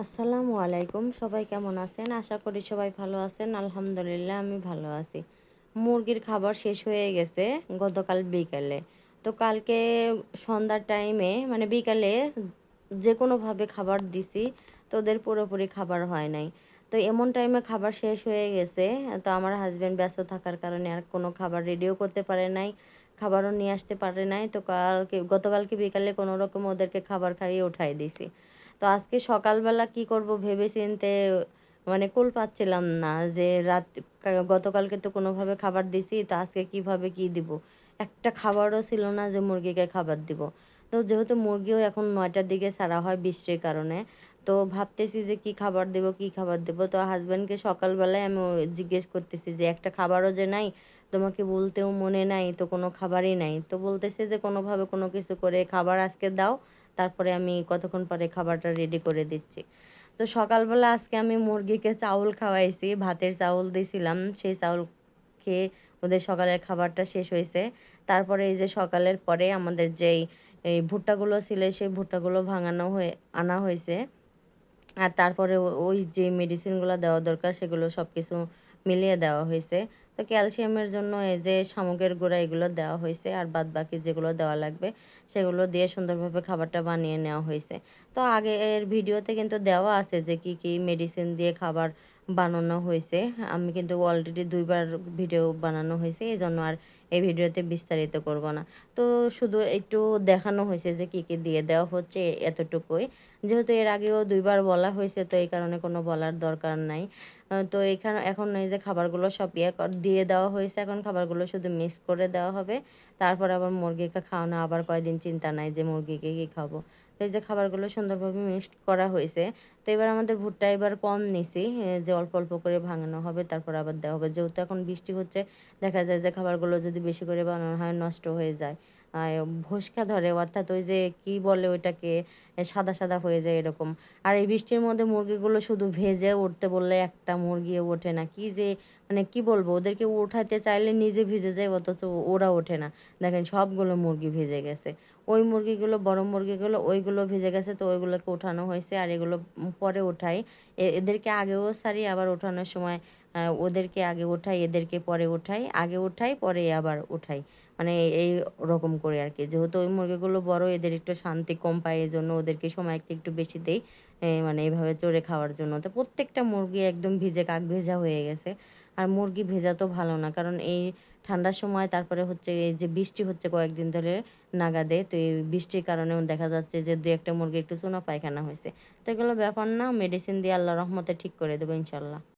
আসসালামু আলাইকুম। সবাই কেমন আছেন? আশা করি সবাই ভালো আছেন। আলহামদুলিল্লাহ, আমি ভালো আছি। মুরগির খাবার শেষ হয়ে গেছে গতকাল বিকালে। তো কালকে সন্ধ্যার টাইমে মানে বিকালে যে কোনোভাবে খাবার দিছি তো ওদের পুরোপুরি খাবার হয় নাই। তো এমন টাইমে খাবার শেষ হয়ে গেছে, তো আমার হাজব্যান্ড ব্যস্ত থাকার কারণে আর কোনো খাবার রেডিও করতে পারে নাই, খাবারও নিয়ে আসতে পারে নাই। তো কালকে, গতকালকে বিকালে কোনো রকম ওদেরকে খাবার খাইয়ে উঠাই দিছি। তো আজকে সকালবেলা কি করব ভেবে চিনতে মানে কুল পাচ্ছিলাম না যে রাত গতকালকে তো কোনোভাবে খাবার দিছি, তো আজকে কীভাবে কি দিব? একটা খাবারও ছিল না যে মুরগিকে খাবার দিব। তো যেহেতু মুরগিও এখন নয়টার দিকে ছাড়া হয় বৃষ্টির কারণে, তো ভাবতেছি যে কি খাবার দেব, কি খাবার দেব? তো হাজব্যান্ডকে সকালবেলায় আমি জিজ্ঞেস করতেছি যে একটা খাবারও যে নাই, তোমাকে বলতেও মনে নাই, তো কোনো খাবারই নাই। তো বলতেছে যে কোনোভাবে কোনো কিছু করে খাবার আজকে দাও তারপরে আমি কতক্ষণ পরে খাবারটা রেডি করে দিচ্ছি। তো সকালবেলা আজকে আমি মুরগিকে চাউল খাওয়াইছি, ভাতের চাউল দিয়েছিলাম সেই চাউল খেয়ে ওদের সকালের খাবারটা শেষ হয়েছে। তারপরে এই যে সকালের পরে আমাদের যেই, এই ভুট্টাগুলো ছিল, সেই ভুট্টাগুলো ভাঙানো হয়ে, আনা হয়েছে। আর তারপরে ওই যে মেডিসিনগুলো দেওয়া দরকার, সেগুলো সব কিছু মিলিয়ে দেওয়া হয়েছে। ক্যালসিয়ামের জন্য এই যে শামুকের গুঁড়া এগুলো দেওয়া হয়েছে আর বাদ বাকি যেগুলো দেওয়া লাগবে সেগুলো দিয়ে সুন্দরভাবে খাবারটা বানিয়ে নেওয়া হয়েছে। তো আগের ভিডিওতে কিন্তু দেওয়া আছে যে কি কি মেডিসিন দিয়ে খাবার বানানো হয়েছে। আমি কিন্তু অলরেডি দুইবার ভিডিও বানানো হয়েছে, এই জন্য আর এই ভিডিওতে বিস্তারিত করব না। তো শুধু একটু দেখানো হয়েছে যে কি কি দিয়ে দেওয়া হচ্ছে এতটুকুই। যেহেতু এর আগেও দুইবার বলা হয়েছে, তো এই কারণে কোনো বলার দরকার নাই। তো এখানে এখন এই যে খাবারগুলো সব ইয়ে দিয়ে দেওয়া হয়েছে এখন খাবারগুলো শুধু মিক্স করে দেওয়া হবে। তারপর আবার মুরগিকে খাওয়ানো, আবার কয়দিন চিন্তা নাই যে মুরগিকে কী খাব। এই যে খাবারগুলো সুন্দরভাবে মিক্সড করা হয়েছে তো এবার আমাদের ভুট্টা এবার কম নিছি যে অল্প অল্প করে ভাঙানো হবে, তারপর আবার দেওয়া হবে। যেহেতু এখন বৃষ্টি হচ্ছে, দেখা যায় যে খাবারগুলো যদি বেশি করে বানানো হয়, নষ্ট হয়ে যায়। ভোসকা ধরে, অর্থাৎ ওই যে কি বলে ওইটাকে সাদা সাদা হয়ে যায় এরকম। আর এই বৃষ্টির মধ্যে মুরগিগুলো শুধু ভেজে উঠতে বললে একটা মুরগি ওঠে না। কি যে মানে কি বলব, ওদেরকে উঠাতে চাইলে নিজে ভিজে যায়, অথচ ওরা ওঠে না। দেখেন সবগুলো মুরগি ভিজে গেছে। ওই মুরগিগুলো, বড় মুরগিগুলো, ওইগুলো ভিজে গেছে, তো ওইগুলোকে ওঠানো হয়েছে, আর এগুলো পরে ওঠাই। এদেরকে আগেও সারি আবার ওঠানোর সময় ওদেরকে আগে ওঠাই এদেরকে পরে ওঠাই আগে ওঠাই পরে আবার ওঠাই মানে এই রকম করে আর কি। যেহেতু ওই মুরগিগুলো বড়, এদের একটু শান্তি কম পায় এই জন্য ওদেরকে সময় একটু একটু বেশি দেই মানে এইভাবে চড়ে খাওয়ার জন্য। তো প্রত্যেকটা মুরগি একদম ভিজে কাক ভেজা হয়ে গেছে। আর মুরগি ভেজা তো ভালো না, কারণ এই ঠান্ডার সময় তারপরে হচ্ছে এই যে বৃষ্টি হচ্ছে কয়েকদিন ধরে নাগাদে, তো এই বৃষ্টির কারণেও দেখা যাচ্ছে যে দু একটা মুরগি একটু চুনা পায়খানা হয়েছে। তো এগুলো ব্যাপার না মেডিসিন দিয়ে আল্লাহ রহমতে ঠিক করে দেবো ইনশাল্লাহ